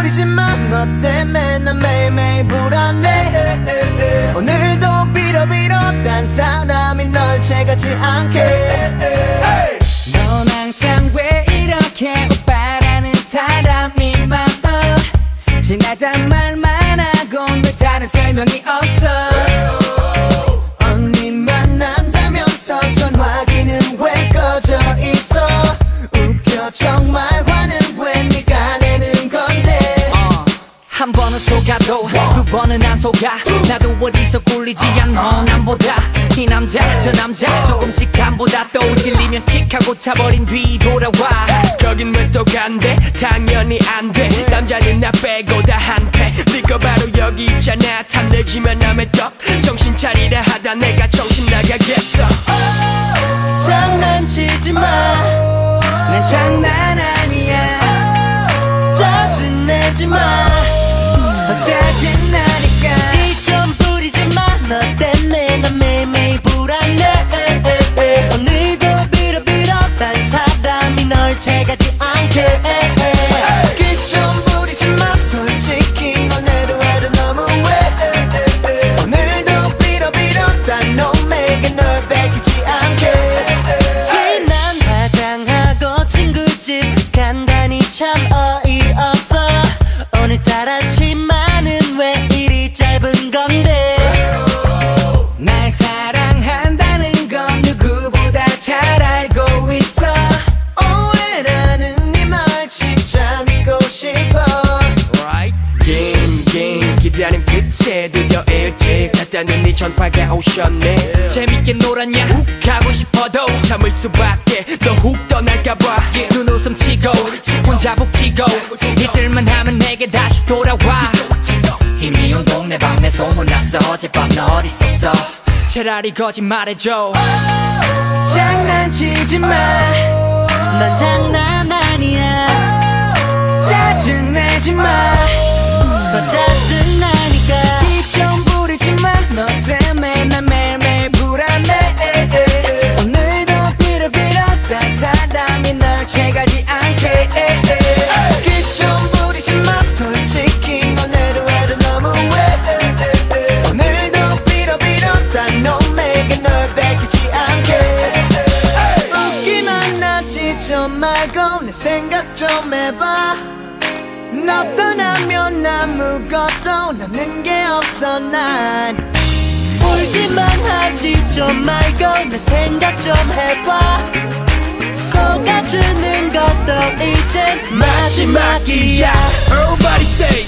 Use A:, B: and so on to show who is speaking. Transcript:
A: 부리지만 너 때문에 난 매일매일 불안해. 오늘도 빌어빌어 딴 사람이 널 채가지 않게.
B: 넌 항상 왜 이렇게 오빠라는 사람이 많어 지나다 말만 하고 왜 다른 설명이 없어 한 번은 속아도 두 번은 안 속아. 나도 어디서 꿀리지 않아 남보다. 이 남자 저 남자 조금씩 간보다 또 질리면 킥하고 차버린 뒤 돌아와.
C: 거긴 왜 또 간대? 당연히 안 돼. 남자는 나 빼고 다 한패. 네거 바로 여기 있잖아. 탐내지만 남의 떡. 정신 차리라 하다 내가 정신 나가겠어.
A: 장난치지 마.
B: 난 장난 아니야.
A: 짜증내지 마.
B: 더 짜증나
C: 끝에 드디어 일찍 갔다는 네 전화가 오셨네.
B: 재밌게 놀았냐? 훅 가고 싶어도
C: 참을 수밖에. 너 훅 떠날까봐.
B: 눈웃음 치고 혼자 북치고. 잊을만 하면 내게 다시 돌아와. 이미 온 동네 방네 소문났어. 어젯밤 너 어딨었어? 차라리 거짓말해줘. 장난치지 마.
A: 난 장난 아니야.
B: 짜증내지 마.
A: 더 짜증 말고 내 생각 좀 해봐. 너 떠나면 아무것도 남는 게 없어. 난 울기만 하지 좀 말고 내 생각 좀 해봐. 속아주는 것도 이젠 마지막이야.
C: Everybody say